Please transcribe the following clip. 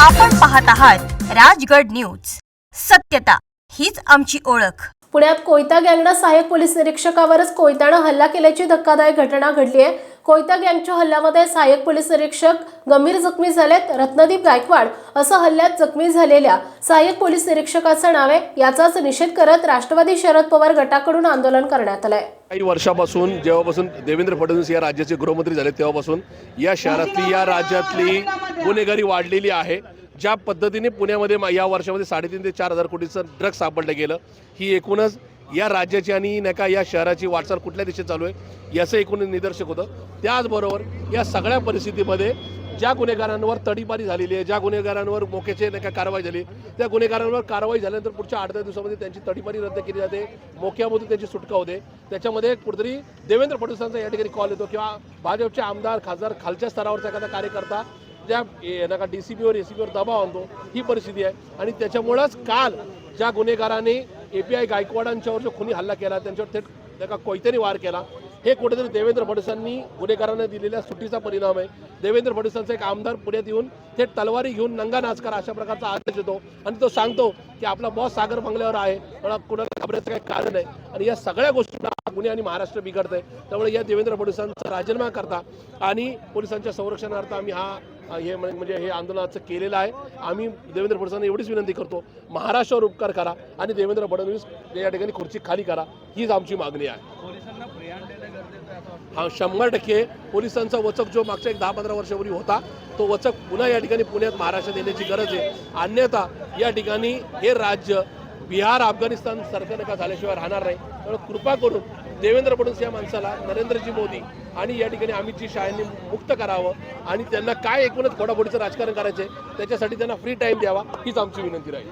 पाहत आहात राजगड न्यूज. सत्यता हीच आमची ओळख. पुण्यात कोयता गँगनं सहाय्यक पोलीस निरीक्षकावरच कोयत्यानं हल्ला केल्याची धक्कादायक घटना घडली आहे कोयता गँगच्या हल्ल्यामध्ये सहाय्यक पोलीस निरीक्षक गंभीर जखमी झालेत रत्नदीप गायकवाड. असं हल्ल्यात जखमी झालेल्या सहाय्यक पोलीस निरीक्षकाचं नाव आहे. याचाच निषेध करत राष्ट्रवादी शरद पवार गटाकडून आंदोलन करण्यात आलंय. काही वर्षापासून जेव्हापासून देवेंद्र फडणवीस या राज्याचे गृहमंत्री झाले तेव्हापासून या शहरातली या राज्यातली गुन्हेगारी वाढलेली आहे. ज्या पद्धतीने पुण्यामध्ये मा- या वर्षामध्ये साडेतीन ते चार हजार कोटीचं ड्रग्ज सापडलं गेलं ही एकूणच या राज्याची आणि नाही का या शहराची वाटचाल कुठल्या दिशेत चालू आहे याचं एकूण निदर्शक होतं. त्याचबरोबर या सगळ्या परिस्थितीमध्ये ज्या गुन्हेगारांवर तडीपारी झालेली आहे ज्या गुन्हेगारांवर मोक्याचे नाही का कारवाई झाली त्या गुन्हेगारांवर कारवाई झाल्यानंतर पुढच्या आठ दहा दिवसामध्ये त्यांची तडीपारी रद्द केली जाते मोक्यामधून त्यांची सुटका होते. त्याच्यामध्ये कुठेतरी देवेंद्र फडणवीसांचा या ठिकाणी कॉल येतो किंवा भाजपचे आमदार खासदार खालच्या स्तरावरचा एखादा कार्यकर्ता त्या नका डी सी बीवर ए सी बीवर दबाव आणतो. ही परिस्थिती आहे. आणि त्याच्यामुळंच काल ज्या गुन्हेगाराने ए पी आय गायकवाडांच्यावर जो खुनी हल्ला केला त्यांच्यावर थेट त्याका कोयत्याने वार केला हे कुठेतरी देवेंद्र फडणवीसांनी गुन्हेगारांना दिलेल्या सुट्टीचा परिणाम आहे. देवेंद्र फडणवीसांचा एक आमदार पुण्यात येऊन थेट तलवारी घेऊन नंगा नाच करा अशा प्रकारचा आदेश येतो आणि तो सांगतो की आपला बॉस सागर बंगल्यावर आहे. कुणाला घाबरायचं काही कारण आहे आणि या सगळ्या गोष्टींना पुणे आणि महाराष्ट्र बिघडत आहे त्यामुळे या देवेंद्र फडणवीसांचा राजीनामा करता आणि पोलिसांच्या संरक्षणार्थ आम्ही हा हे म्हण- म्हणजे हे आंदोलनाचं केलेलं आहे. आम्ही देवेंद्र फडणवीसांना एवढीच विनंती करतो महाराष्ट्रावर उपकार करा आणि देवेंद्र फडणवीस या ठिकाणी खुर्ची खाली करा हीच आमची मागणी आहे. हा शंभर टक्के पोलिसांचा वचक जो मागच्या एक दहा पंधरा वर्षापूर्वी होता तो वचक पुन्हा या ठिकाणी पुण्यात महाराष्ट्रात येण्याची गरज आहे. अन्यथा या ठिकाणी हे राज्य बिहार अफगाणिस्तान सारखं नका झाल्याशिवाय राहणार नाही. त्यामुळे कृपा करून देवेंद्र फडणवीस या माणसाला नरेंद्रजी मोदी आणि या ठिकाणी अमितजी शहानी मुक्त करावं आणि त्यांना काय एकूणच फोडाफोडीचं राजकारण करायचं आहे त्याच्यासाठी त्यांना फ्री टाईम द्यावा हीच आमची विनंती राहील.